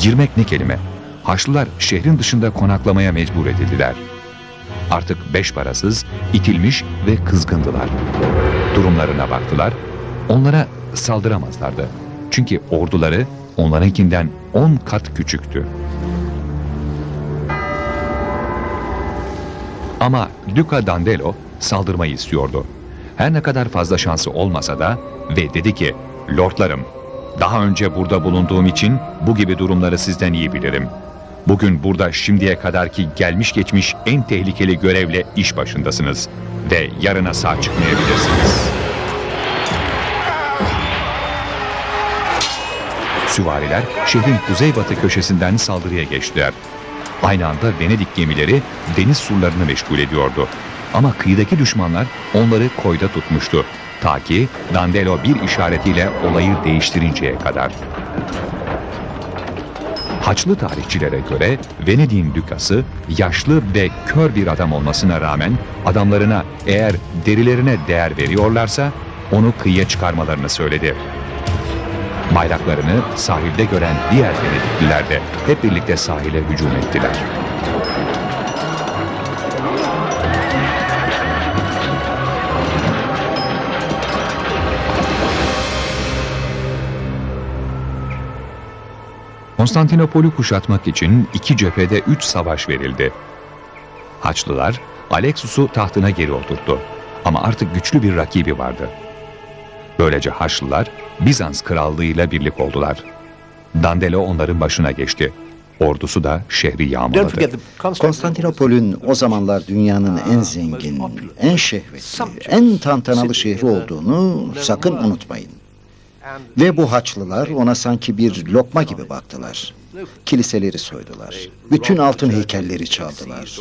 Girmek ne kelime? Haçlılar şehrin dışında konaklamaya mecbur edildiler. Artık beş parasız, itilmiş ve kızgındılar. Durumlarına baktılar. Onlara saldıramazlardı. Çünkü orduları onlarınkinden on kat küçüktü. Ama Luca Dandelo saldırmayı istiyordu. Her ne kadar fazla şansı olmasa da ve dedi ki, Lordlarım, daha önce burada bulunduğum için bu gibi durumları sizden iyi bilirim. Bugün burada şimdiye kadarki gelmiş geçmiş en tehlikeli görevle iş başındasınız ve yarına sağ çıkmayabilirsiniz. Süvariler şehrin kuzeybatı köşesinden saldırıya geçtiler. Aynı anda Venedik gemileri deniz surlarını meşgul ediyordu. Ama kıyıdaki düşmanlar onları koyda tutmuştu. Ta ki Dandelo bir işaretiyle olayı değiştirinceye kadar. Haçlı tarihçilere göre Venedik'in dükası yaşlı ve kör bir adam olmasına rağmen adamlarına eğer derilerine değer veriyorlarsa onu kıyıya çıkarmalarını söyledi. Bayraklarını sahilde gören diğer Venedikliler de hep birlikte sahile hücum ettiler. Konstantinopol'ü kuşatmak için iki cephede üç savaş verildi. Haçlılar Alexus'u tahtına geri oturttu ama artık güçlü bir rakibi vardı. Böylece Haçlılar Bizans krallığıyla birlik oldular. Dandelo onların başına geçti. Ordusu da şehri yağmaladı. Konstantinopol'ün o zamanlar dünyanın en zengin, en şehvetli, en tantanalı şehri olduğunu sakın unutmayın. Ve bu Haçlılar ona sanki bir lokma gibi baktılar. Kiliseleri soydular. Bütün altın heykelleri çaldılar.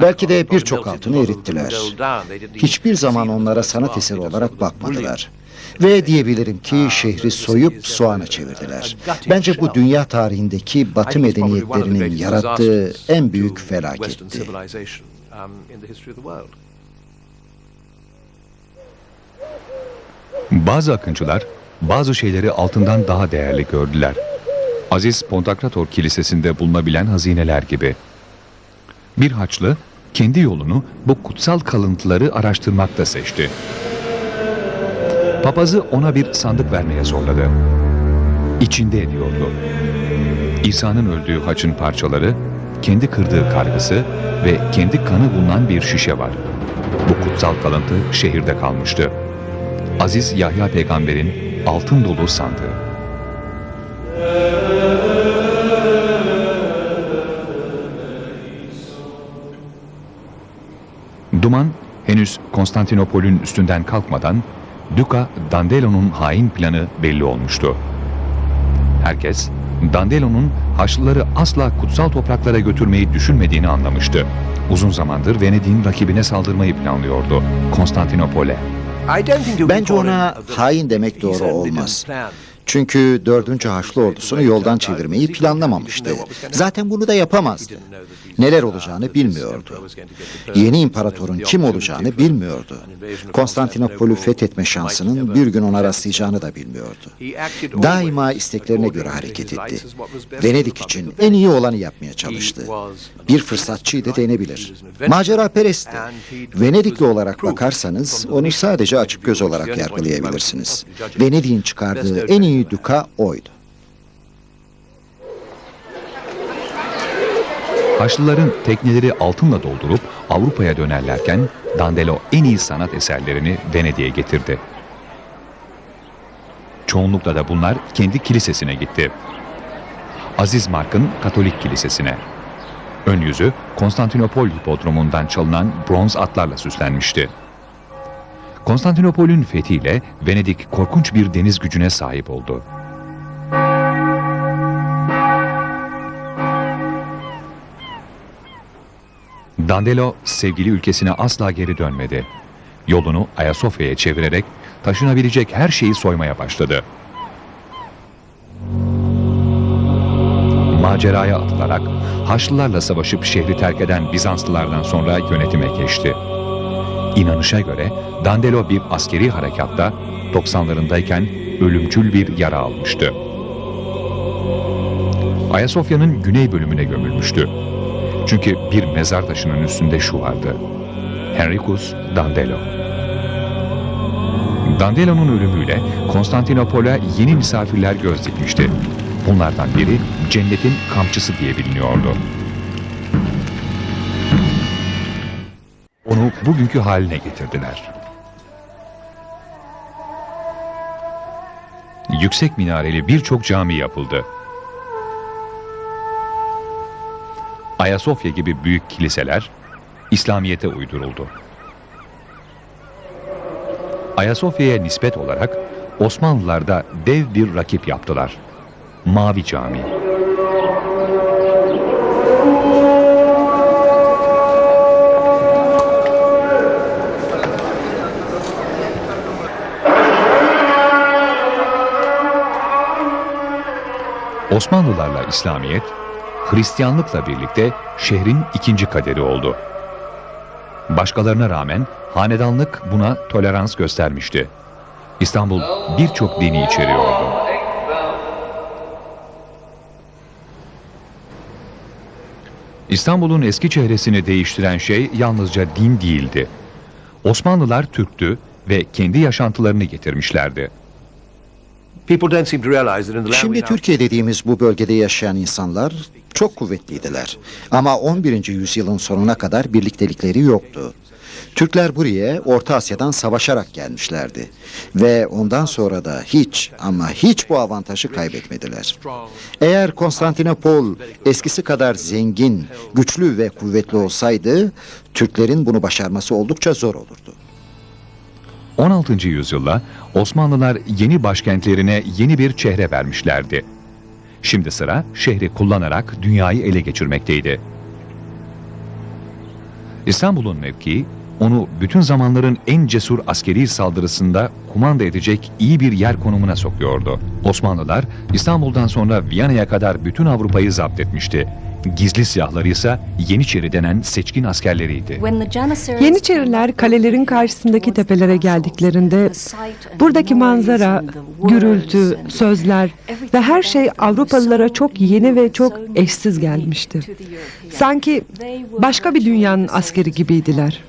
Belki de birçok altını erittiler. Hiçbir zaman onlara sanat eseri olarak bakmadılar. Ve diyebilirim ki şehri soyup soğana çevirdiler. Bence bu dünya tarihindeki batı medeniyetlerinin yarattığı en büyük felaketti. Bazı akıncılar bazı şeyleri altından daha değerli gördüler. Aziz Pontakrator Kilisesi'nde bulunabilen hazineler gibi. Bir haçlı kendi yolunu bu kutsal kalıntıları araştırmakta seçti. Papazı ona bir sandık vermeye zorladı. İçinde ediyordu. İsa'nın öldüğü haçın parçaları, kendi kırdığı kargısı ve kendi kanı bulunan bir şişe var. Bu kutsal kalıntı şehirde kalmıştı. Aziz Yahya peygamberin altın dolu sandığı. Duman henüz Konstantinopol'ün üstünden kalkmadan Duca Dandelo'nun hain planı belli olmuştu. Herkes Dandelo'nun Haçlıları asla kutsal topraklara götürmeyi düşünmediğini anlamıştı. Uzun zamandır Venedik'in rakibine saldırmayı planlıyordu. Konstantinopol'e. Bence ona hain demek doğru olmaz. Çünkü 4. Haçlı ordusunu yoldan çevirmeyi planlamamıştı. Zaten bunu da yapamazdı. Neler olacağını bilmiyordu. Yeni imparatorun kim olacağını bilmiyordu. Konstantinopol'ü fethetme şansının bir gün ona rastlayacağını da bilmiyordu. Daima isteklerine göre hareket etti. Venedik için en iyi olanı yapmaya çalıştı. Bir fırsatçıydı denebilir. Macera perestti. Venedikli olarak bakarsanız onu sadece açık göz olarak yargılayabilirsiniz. Venedik'in çıkardığı en iyi duka oydu. Haçlıların tekneleri altınla doldurup Avrupa'ya dönerlerken Dandelo en iyi sanat eserlerini Venedik'e getirdi. Çoğunlukla da bunlar kendi kilisesine gitti. Aziz Mark'ın Katolik Kilisesi'ne. Ön yüzü Konstantinopol hipodromundan çalınan bronz atlarla süslenmişti. Konstantinopol'ün fethiyle Venedik korkunç bir deniz gücüne sahip oldu. Dandelo sevgili ülkesine asla geri dönmedi. Yolunu Ayasofya'ya çevirerek taşınabilecek her şeyi soymaya başladı. Maceraya atılarak Haçlılarla savaşıp şehri terk eden Bizanslılardan sonra yönetime geçti. İnanışa göre Dandelo bir askeri harekatta 90'larındayken ölümcül bir yara almıştı. Ayasofya'nın güney bölümüne gömülmüştü. Çünkü bir mezar taşının üstünde şu vardı. Henricus Dandelo. Dandelo'nun ölümüyle Konstantinopol'a yeni misafirler göz dikmişti. Bunlardan biri cennetin kamçısı diye biliniyordu. Onu bugünkü haline getirdiler. Yüksek minareli birçok cami yapıldı. Ayasofya gibi büyük kiliseler İslamiyet'e uyduruldu. Ayasofya'ya nispet olarak Osmanlılar da dev bir rakip yaptılar. Mavi Cami. Osmanlılarla İslamiyet, Hristiyanlıkla birlikte şehrin ikinci kaderi oldu. Başkalarına rağmen hanedanlık buna tolerans göstermişti. İstanbul birçok dini içeriyordu. İstanbul'un eski çehresini değiştiren şey yalnızca din değildi. Osmanlılar Türktü ve kendi yaşantılarını getirmişlerdi. Şimdi Türkiye dediğimiz bu bölgede yaşayan insanlar çok kuvvetliydiler. Ama 11. yüzyılın sonuna kadar birliktelikleri yoktu. Türkler buraya Orta Asya'dan savaşarak gelmişlerdi. Ve ondan sonra da hiç ama hiç bu avantajı kaybetmediler. Eğer Konstantinopol eskisi kadar zengin, güçlü ve kuvvetli olsaydı Türklerin bunu başarması oldukça zor olurdu. 16. yüzyılda Osmanlılar yeni başkentlerine yeni bir çehre vermişlerdi. Şimdi sıra şehri kullanarak dünyayı ele geçirmekteydi. İstanbul'un mevkii onu bütün zamanların en cesur askeri saldırısında kumanda edecek iyi bir yer konumuna sokuyordu. Osmanlılar İstanbul'dan sonra Viyana'ya kadar bütün Avrupa'yı zapt etmişti. Gizli silahları ise Yeniçeri denen seçkin askerleriydi. Yeniçeriler kalelerin karşısındaki tepelere geldiklerinde buradaki manzara, gürültü, sözler ve her şey Avrupalılara çok yeni ve çok eşsiz gelmişti. Sanki başka bir dünyanın askeri gibiydiler.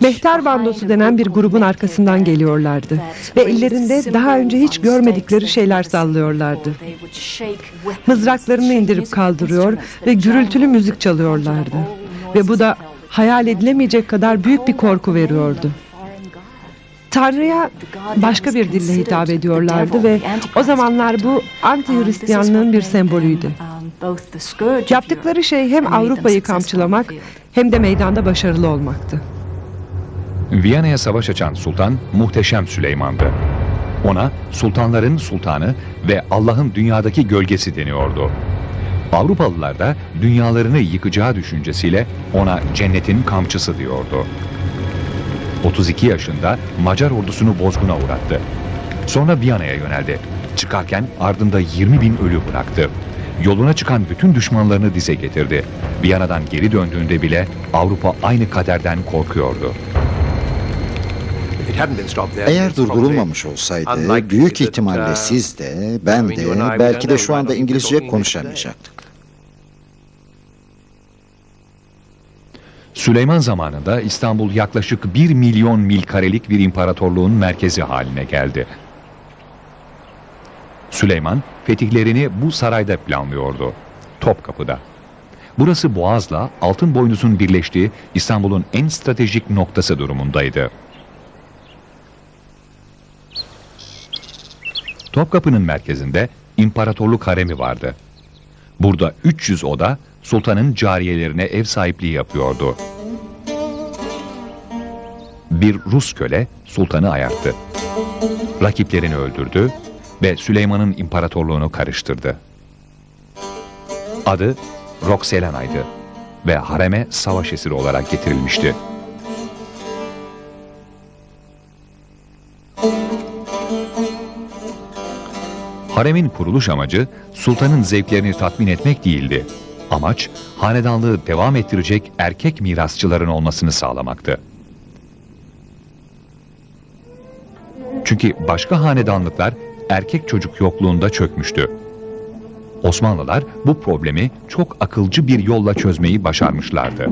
Mehter bandosu denen bir grubun arkasından geliyorlardı ve ellerinde daha önce hiç görmedikleri şeyler sallıyorlardı. Mızraklarını indirip kaldırıyor ve gürültülü müzik çalıyorlardı. Ve bu da hayal edilemeyecek kadar büyük bir korku veriyordu. Tanrı'ya başka bir dille hitap ediyorlardı ve o zamanlar bu anti-Hristiyanlığın bir sembolüydü. Yaptıkları şey hem Avrupa'yı kamçılamak hem de meydanda başarılı olmaktı. Viyana'ya savaş açan sultan Muhteşem Süleyman'dı. Ona sultanların sultanı ve Allah'ın dünyadaki gölgesi deniyordu. Avrupalılar da dünyalarını yıkacağı düşüncesiyle ona cennetin kamçısı diyordu. 32 yaşında Macar ordusunu bozguna uğrattı. Sonra Viyana'ya yöneldi. Çıkarken ardında 20 bin ölü bıraktı. Yoluna çıkan bütün düşmanlarını dize getirdi. Viyana'dan geri döndüğünde bile Avrupa aynı kaderden korkuyordu. Eğer durdurulmamış olsaydı büyük ihtimalle siz de ben de belki de şu anda İngilizce konuşamayacaktık. Süleyman zamanında İstanbul yaklaşık 1 milyon mil karelik bir imparatorluğun merkezi haline geldi. Süleyman fetihlerini bu sarayda planlıyordu. Topkapı'da. Burası Boğaz'la Altınboynuz'un birleştiği İstanbul'un en stratejik noktası durumundaydı. Topkapı'nın merkezinde imparatorluk haremi vardı. Burada 300 oda sultanın cariyelerine ev sahipliği yapıyordu. Bir Rus köle sultanı ayarttı. Rakiplerini öldürdü ve Süleyman'ın imparatorluğunu karıştırdı. Adı Roxelana'ydı ve hareme savaş esiri olarak getirilmişti. Haremin kuruluş amacı sultanın zevklerini tatmin etmek değildi. Amaç hanedanlığı devam ettirecek erkek mirasçıların olmasını sağlamaktı. Çünkü başka hanedanlıklar erkek çocuk yokluğunda çökmüştü. Osmanlılar bu problemi çok akılcı bir yolla çözmeyi başarmışlardı.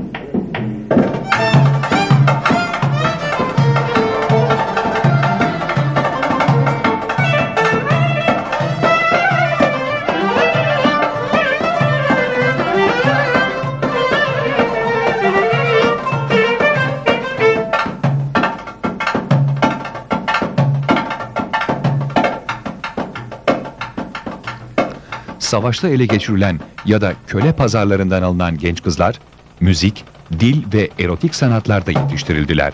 Savaşta ele geçirilen ya da köle pazarlarından alınan genç kızlar, müzik, dil ve erotik sanatlarda yetiştirildiler.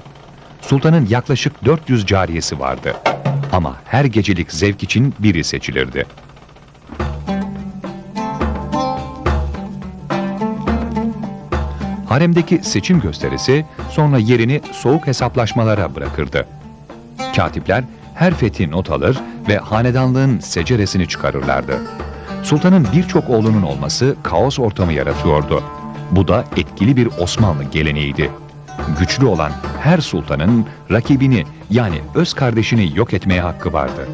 Sultanın yaklaşık 400 cariyesi vardı. Ama her gecelik zevk için biri seçilirdi. Haremdeki seçim gösterisi sonra yerini soğuk hesaplaşmalara bırakırdı. Katipler her fethi not alır ve hanedanlığın seceresini çıkarırlardı. Sultanın birçok oğlunun olması kaos ortamı yaratıyordu. Bu da etkili bir Osmanlı geleneğiydi. Güçlü olan her sultanın rakibini yani öz kardeşini yok etmeye hakkı vardı.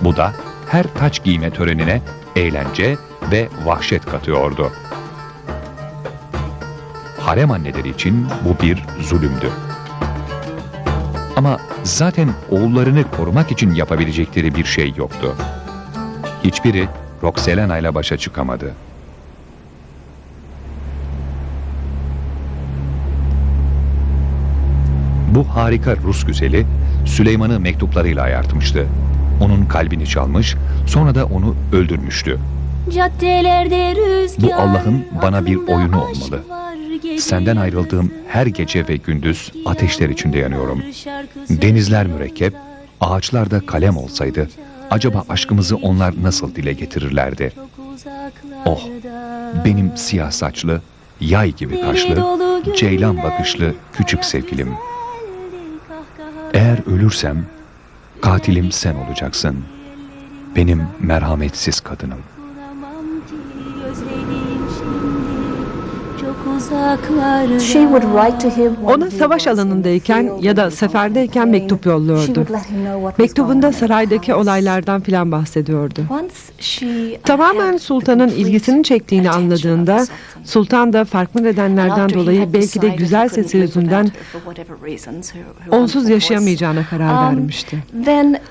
Bu da her taç giyme törenine eğlence ve vahşet katıyordu. Harem anneleri için bu bir zulümdü. Ama zaten oğullarını korumak için yapabilecekleri bir şey yoktu. Hiçbiri Roxelana ile başa çıkamadı. Bu harika Rus güzeli Süleyman'ı mektuplarıyla ayartmıştı. Onun kalbini çalmış, sonra da onu öldürmüştü. Caddelerde rüzgar, Bu Allah'ın bana bir oyunu olmalı. Senden ayrıldığım her gece ve gündüz ateşler içinde yanıyorum. Denizler mürekkep, ağaçlar da kalem olsaydı, acaba aşkımızı onlar nasıl dile getirirlerdi? Oh, benim siyah saçlı, yay gibi kaşlı, ceylan bakışlı küçük sevgilim. Eğer ölürsem, katilim sen olacaksın. Benim merhametsiz kadınım. Ona savaş alanındayken ya da seferdeyken mektup yolluyordu. Mektubunda saraydaki olaylardan filan bahsediyordu. Tamamen sultanın ilgisini çektiğini anladığında sultan. da farklı nedenlerden dolayı belki de güzel sesi yüzünden onsuz yaşayamayacağına karar. Um, vermişti.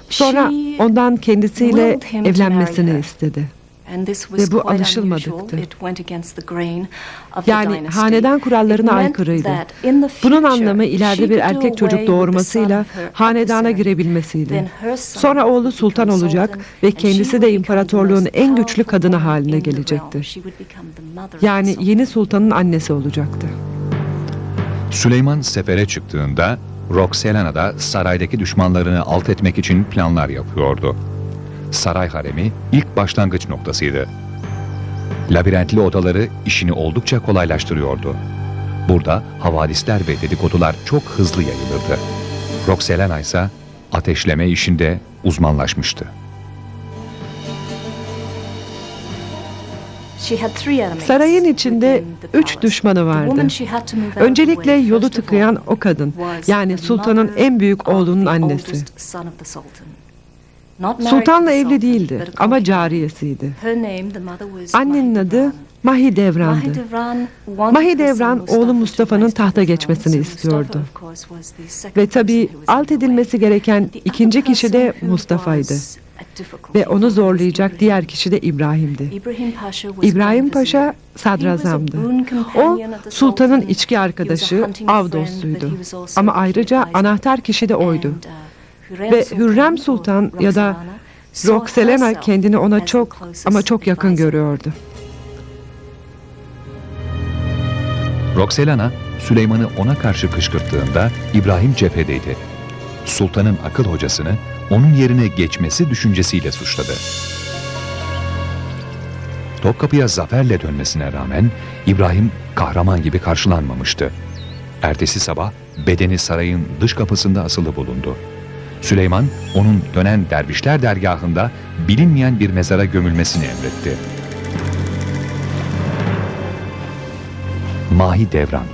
Sonra ondan kendisiyle evlenmesini istedi. And this was Ve bu alışılmadıktı. unusual. It went against the grain of the Yani hanedan kurallarına aykırıydı. Bunun anlamı she ileride bir erkek çocuk doğurmasıyla hanedana girebilmesiydi. Sonra oğlu would sultan become olacak sultan ve kendisi would de become imparatorluğun the en güçlü kadını haline gelecekti. realm. She would become the mother of the Yani sultan. yeni sultanın annesi olacaktı. Süleyman sefere çıktığında Roxelana da saraydaki düşmanlarını alt etmek için planlar yapıyordu. Saray haremi ilk başlangıç noktasıydı. Labirentli odaları işini oldukça kolaylaştırıyordu. Burada havadisler ve dedikodular çok hızlı yayılırdı. Roxelana ise ateşleme işinde uzmanlaşmıştı. Sarayın içinde üç düşmanı vardı. Öncelikle yolu tıkayan o kadın. Yani sultanın en büyük oğlunun annesi. Sultanla evli değildi ama cariyesiydi. Annenin adı Mahidevran. Mahidevran'dı. Mahidevran wanted Mahidevran her son oğlu Mustafa'nın tahta geçmesini istiyordu. Ve tabii alt edilmesi gereken ikinci kişi de Mustafa'ydı. Ve onu zorlayacak diğer kişi de İbrahim'di. İbrahim Paşa, sadrazamdı. O sultanın Sultan. içki arkadaşı, av dostuydu. Ama ayrıca anahtar kişi de oydu. Ve Hürrem Sultan ya da Roxelana kendini ona çok ama çok yakın görüyordu. Roxelana, Süleyman'ı ona karşı kışkırttığında İbrahim cephedeydi. Sultanın akıl hocasını onun yerine geçmesi düşüncesiyle suçladı. Topkapı'ya zaferle dönmesine rağmen İbrahim kahraman gibi karşılanmamıştı. Ertesi sabah bedeni sarayın dış kapısında asılı bulundu. Süleyman onun dönen dervişler dergahında bilinmeyen bir mezara gömülmesini emretti. Mahi Devran,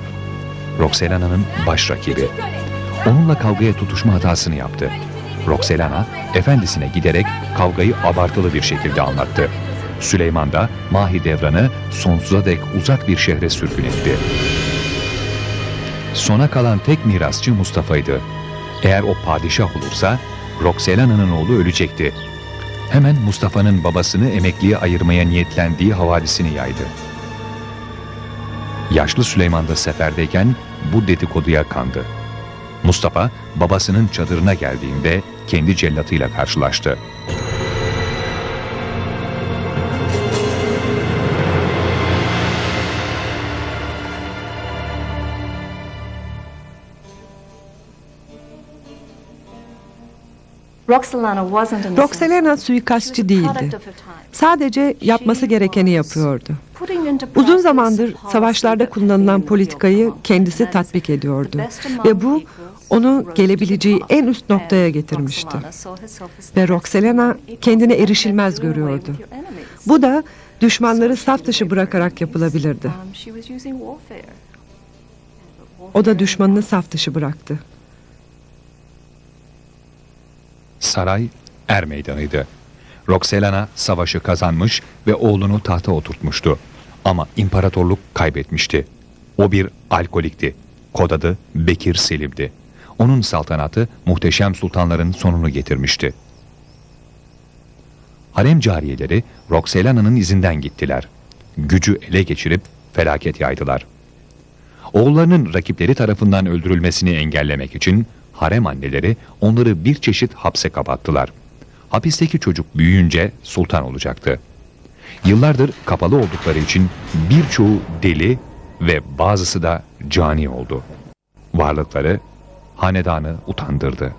Roxelana'nın baş rakibi. Onunla kavgaya tutuşma hatasını yaptı. Roxelana, efendisine giderek kavgayı abartılı bir şekilde anlattı. Süleyman da Mahidevran'ı sonsuza dek uzak bir şehre sürgün etti. Sona kalan tek mirasçı Mustafa'ydı. Eğer o padişah olursa Roxelana'nın oğlu ölecekti. Hemen Mustafa'nın babasını emekliye ayırmaya niyetlendiği havadisini yaydı. Yaşlı Süleyman da seferdeyken bu dedikoduya kandı. Mustafa babasının çadırına geldiğinde kendi cellatıyla karşılaştı. Roxelana suikastçı değildi. Sadece yapması gerekeni yapıyordu. Uzun zamandır savaşlarda kullanılan politikayı kendisi tatbik ediyordu. Ve bu onu gelebileceği en üst noktaya getirmişti. Ve Roxelana kendine erişilmez görüyordu. Bu da düşmanları saf dışı bırakarak yapılabilirdi. O da düşmanını saf dışı bıraktı. Saray er meydanıydı. Roxelana savaşı kazanmış ve oğlunu tahta oturtmuştu. Ama imparatorluk kaybetmişti. O bir alkolikti. Kod adı Bekir Selim'di. Onun saltanatı muhteşem sultanların sonunu getirmişti. Harem cariyeleri Roxelana'nın izinden gittiler. Gücü ele geçirip felaket yaydılar. Oğullarının rakipleri tarafından öldürülmesini engellemek için harem anneleri onları bir çeşit hapse kapattılar. Hapisteki çocuk büyüyünce sultan olacaktı. Yıllardır kapalı oldukları için birçoğu deli ve bazısı da cani oldu. Varlıkları hanedanı utandırdı.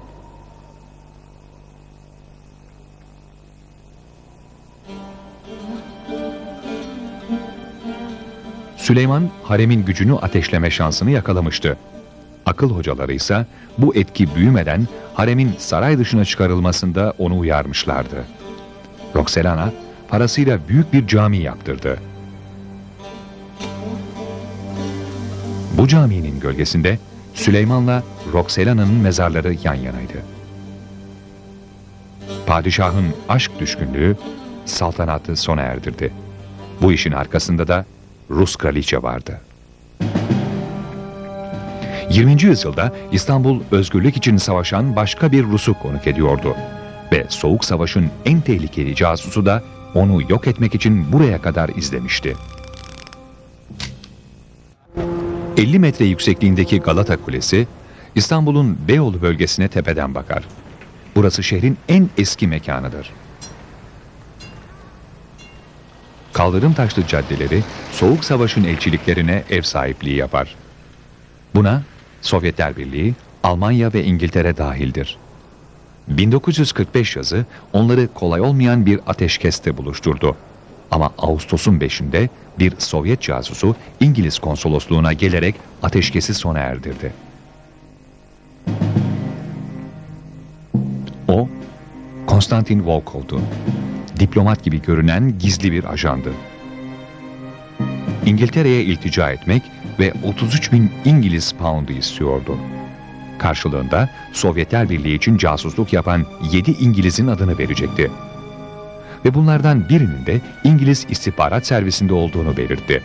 Süleyman haremin gücünü ateşleme şansını yakalamıştı. Akıl hocaları ise bu etki büyümeden haremin saray dışına çıkarılmasında onu uyarmışlardı. Roxelana parasıyla büyük bir cami yaptırdı. Bu caminin gölgesinde Süleyman'la Roxelana'nın mezarları yan yanaydı. Padişahın aşk düşkünlüğü saltanatı sona erdirdi. Bu işin arkasında da Rus kraliçe vardı. 20. yüzyılda İstanbul özgürlük için savaşan başka bir Rus'u konuk ediyordu. Ve Soğuk Savaş'ın en tehlikeli casusu da onu yok etmek için buraya kadar izlemişti. 50 metre yüksekliğindeki Galata Kulesi, İstanbul'un Beyoğlu bölgesine tepeden bakar. Burası şehrin en eski mekanıdır. Kaldırım taşlı caddeleri Soğuk Savaş'ın elçiliklerine ev sahipliği yapar. Buna Sovyetler Birliği, Almanya ve İngiltere dahildir. 1945 yazı onları kolay olmayan bir ateşkeste buluşturdu. Ama Ağustos'un 5'inde bir Sovyet casusu İngiliz konsolosluğuna gelerek ateşkesi sona erdirdi. O, Konstantin Volkov'du. Diplomat gibi görünen gizli bir ajandı. İngiltere'ye iltica etmek ve 33 bin İngiliz poundu istiyordu. Karşılığında Sovyetler Birliği için casusluk yapan 7 İngiliz'in adını verecekti. Ve bunlardan birinin de İngiliz istihbarat servisinde olduğunu belirtti.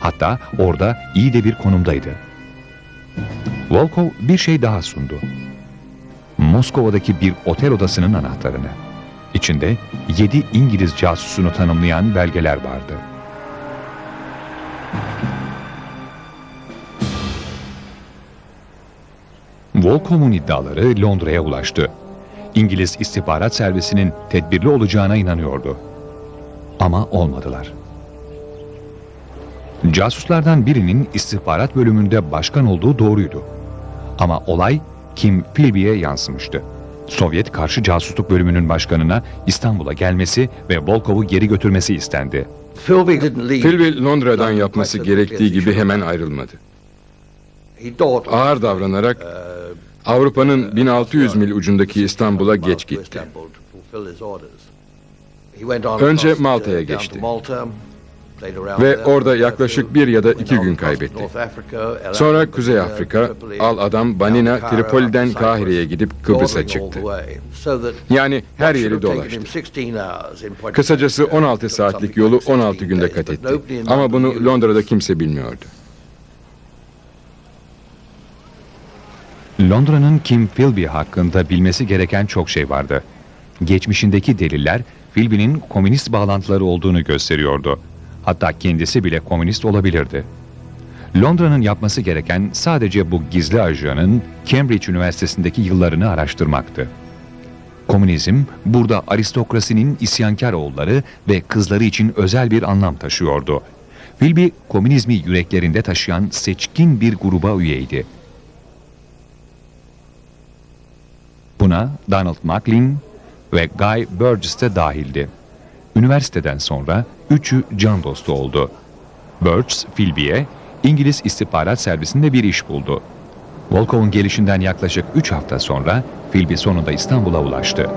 Hatta orada iyi de bir konumdaydı. Volkov bir şey daha sundu. Moskova'daki bir otel odasının anahtarını. İçinde 7 İngiliz casusunu tanımlayan belgeler vardı. Volkov'un iddiaları Londra'ya ulaştı. İngiliz istihbarat servisinin tedbirli olacağına inanıyordu. Ama olmadılar. Casuslardan birinin istihbarat bölümünde başkan olduğu doğruydu. Ama olay Kim Philby'ye yansımıştı. Sovyet karşı casusluk bölümünün başkanına İstanbul'a gelmesi ve Volkov'u geri götürmesi istendi. Philby Londra'dan yapması gerektiği gibi hemen ayrılmadı. Ağır davranarak Avrupa'nın 1600 mil ucundaki İstanbul'a geç gitti. Önce Malta'ya geçti. Ve orada yaklaşık bir ya da iki gün kaybetti. Sonra Kuzey Afrika, al adam Banina, Tripoli'den Kahire'ye gidip Kıbrıs'a çıktı. Yani her yeri dolaştı. Kısacası 16 saatlik yolu 16 günde kat etti. Ama bunu Londra'da kimse bilmiyordu. Londra'nın Kim Philby hakkında bilmesi gereken çok şey vardı. Geçmişindeki deliller Philby'nin komünist bağlantıları olduğunu gösteriyordu. Hatta kendisi bile komünist olabilirdi. Londra'nın yapması gereken sadece bu gizli ajanın Cambridge Üniversitesi'ndeki yıllarını araştırmaktı. Komünizm burada aristokrasinin isyankar oğulları ve kızları için özel bir anlam taşıyordu. Philby komünizmi yüreklerinde taşıyan seçkin bir gruba üyeydi. Buna Donald Maclean ve Guy Burgess de dahildi. Üniversiteden sonra üçü can dostu oldu. Burgess, Philby'ye İngiliz istihbarat servisinde bir iş buldu. Volkov'un gelişinden yaklaşık 3 hafta sonra Philby sonunda İstanbul'a ulaştı.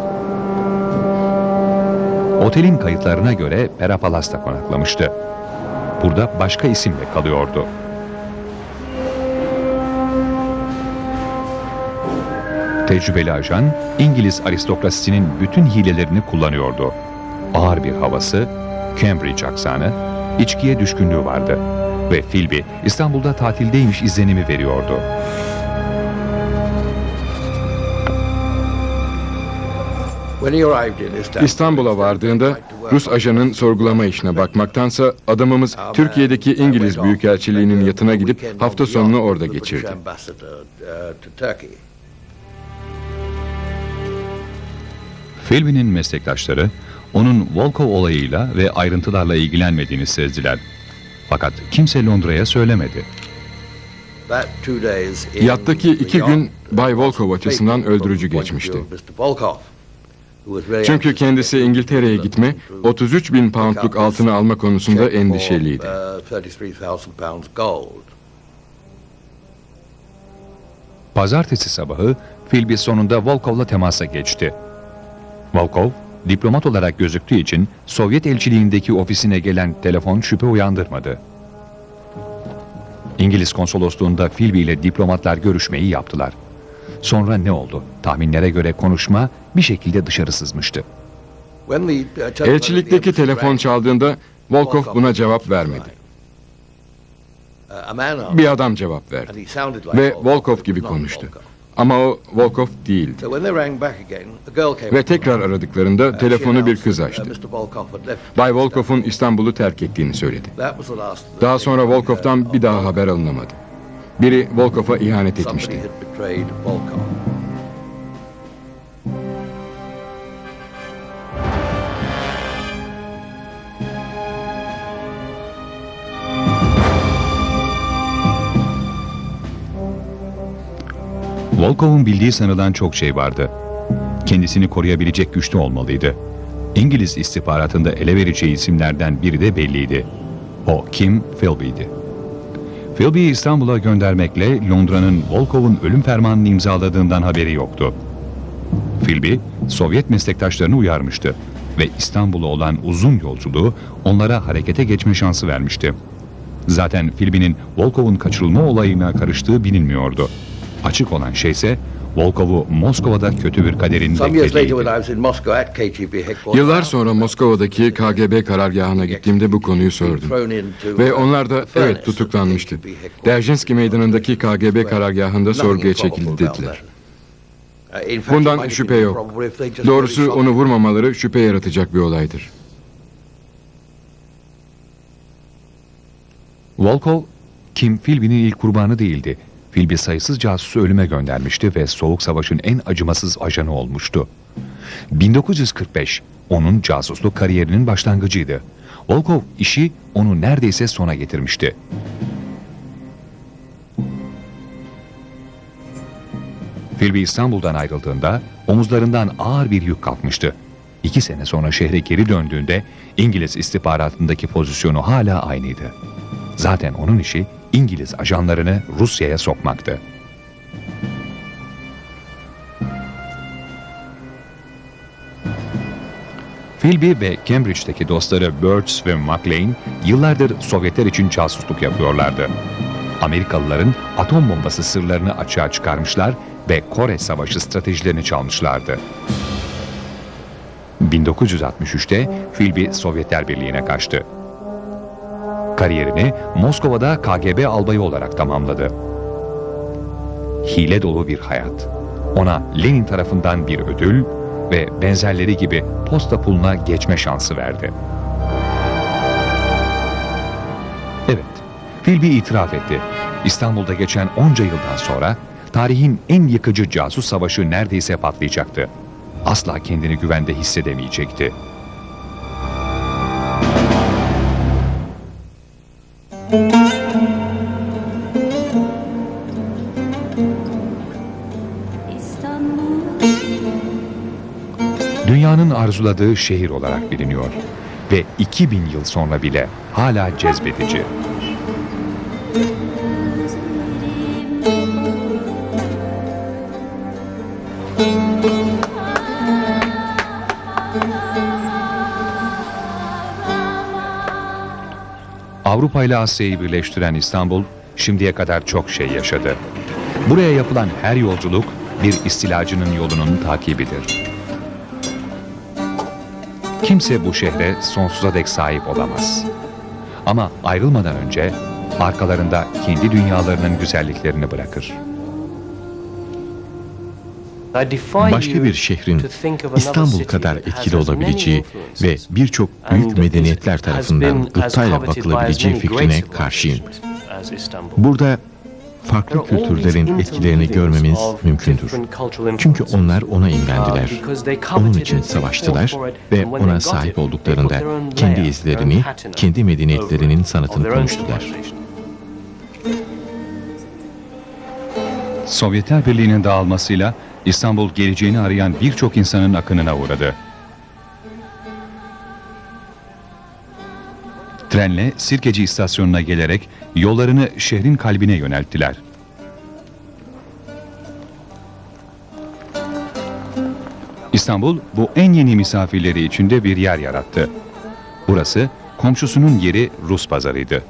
Otelin kayıtlarına göre Pera Palas'ta konaklamıştı. Burada başka isimle kalıyordu. Tecrübeli ajan, İngiliz aristokrasisinin bütün hilelerini kullanıyordu. Ağır bir havası, Cambridge aksanı, içkiye düşkünlüğü vardı. Ve Philby İstanbul'da tatildeymiş izlenimi veriyordu. İstanbul'a vardığında Rus ajanın sorgulama işine bakmaktansa adamımız Türkiye'deki İngiliz Büyükelçiliği'nin yatına gidip hafta sonunu orada geçirdi. Philby'nin meslektaşları onun Volkov olayıyla ve ayrıntılarla ilgilenmediğini sezdiler. Fakat kimse Londra'ya söylemedi. Yattaki iki gün Bay Volkov açısından öldürücü geçmişti. Çünkü kendisi İngiltere'ye gitme, 33 bin poundluk altını alma konusunda endişeliydi. Pazartesi sabahı Philby sonunda Volkov'la temasa geçti. Volkov, diplomat olarak gözüktüğü için Sovyet elçiliğindeki ofisine gelen telefon şüphe uyandırmadı. İngiliz konsolosluğunda Philby ile diplomatlar görüşmeyi yaptılar. Sonra ne oldu? Tahminlere göre konuşma bir şekilde dışarı sızmıştı. Elçilikteki telefon çaldığında Volkov buna cevap vermedi. Bir adam cevap verdi ve Volkov gibi konuştu. Ama o Volkov değildi. Ve tekrar aradıklarında telefonu bir kız açtı. Bay Volkov'un İstanbul'u terk ettiğini söyledi. Daha sonra Volkov'tan bir daha haber alınamadı. Biri Volkov'a ihanet etmişti. Volkov'un bildiği sanılan çok şey vardı. Kendisini koruyabilecek güçlü olmalıydı. İngiliz istihbaratında ele vereceği isimlerden biri de belliydi. O Kim Philby'di. Philby'yi İstanbul'a göndermekle Londra'nın Volkov'un ölüm fermanını imzaladığından haberi yoktu. Philby, Sovyet meslektaşlarını uyarmıştı ve İstanbul'a olan uzun yolculuğu onlara harekete geçme şansı vermişti. Zaten Philby'nin Volkov'un kaçırılma olayına karıştığı bilinmiyordu. Açık olan şey ise Volkov'u Moskova'da kötü bir kaderin beklediğiydi. Yıllar sonra Moskova'daki KGB karargahına gittiğimde bu konuyu sordum. Ve onlar da evet tutuklanmıştı. Derjinski meydanındaki KGB karargahında sorguya çekildi dediler. Bundan şüphe yok. Doğrusu onu vurmamaları şüphe yaratacak bir olaydır. Volkov, Kim Philby'nin ilk kurbanı değildi. Philby sayısız casusu ölüme göndermişti ve Soğuk Savaş'ın en acımasız ajanı olmuştu. 1945, onun casusluk kariyerinin başlangıcıydı. Volkov işi onu neredeyse sona getirmişti. Philby İstanbul'dan ayrıldığında omuzlarından ağır bir yük kalkmıştı. İki sene sonra şehre geri döndüğünde İngiliz istihbaratındaki pozisyonu hala aynıydı. Zaten onun işi İngiliz ajanlarını Rusya'ya sokmaktı. Philby ve Cambridge'deki dostları Birds ve McLean yıllardır Sovyetler için casusluk yapıyorlardı. Amerikalıların atom bombası sırlarını açığa çıkarmışlar ve Kore Savaşı stratejilerini çalmışlardı. 1963'te Philby Sovyetler Birliği'ne kaçtı. Kariyerini Moskova'da KGB albayı olarak tamamladı. Hile dolu bir hayat. Ona Lenin tarafından bir ödül ve benzerleri gibi posta puluna geçme şansı verdi. Evet, Philby itiraf etti. İstanbul'da geçen onca yıldan sonra tarihin en yıkıcı casus savaşı neredeyse patlayacaktı. Asla kendini güvende hissedemeyecekti. Dünyanın arzuladığı şehir olarak biliniyor ve 2000 yıl sonra bile hala cezbedici. Avrupa ile Asya'yı birleştiren İstanbul şimdiye kadar çok şey yaşadı. Buraya yapılan her yolculuk bir istilacının yolunun takibidir. Kimse bu şehre sonsuza dek sahip olamaz. Ama ayrılmadan önce arkalarında kendi dünyalarının güzelliklerini bırakır. Başka bir şehrin İstanbul kadar etkili olabileceği ve birçok büyük medeniyetler tarafından gıptayla bakılabileceği fikrine karşıyım. Burada farklı kültürlerin etkilerini görmemiz mümkündür. Çünkü onlar ona imrendiler. Onun için savaştılar ve ona sahip olduklarında kendi izlerini, kendi medeniyetlerinin sanatını konuştular. Sovyetler Birliği'nin dağılmasıyla İstanbul geleceğini arayan birçok insanın akınına uğradı. Trenle Sirkeci istasyonuna gelerek yollarını şehrin kalbine yönelttiler. İstanbul bu en yeni misafirleri içinde bir yer yarattı. Burası komşusunun yeri Rus pazarıydı.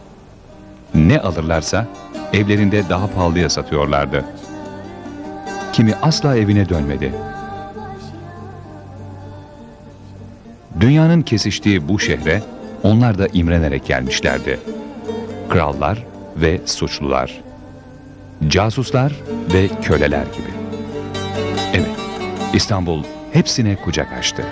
Ne alırlarsa evlerinde daha pahalıya satıyorlardı. Kimi asla evine dönmedi. Dünyanın kesiştiği bu şehre onlar da imrenerek gelmişlerdi. Krallar ve suçlular. Casuslar ve köleler gibi. Evet, İstanbul hepsine kucak açtı.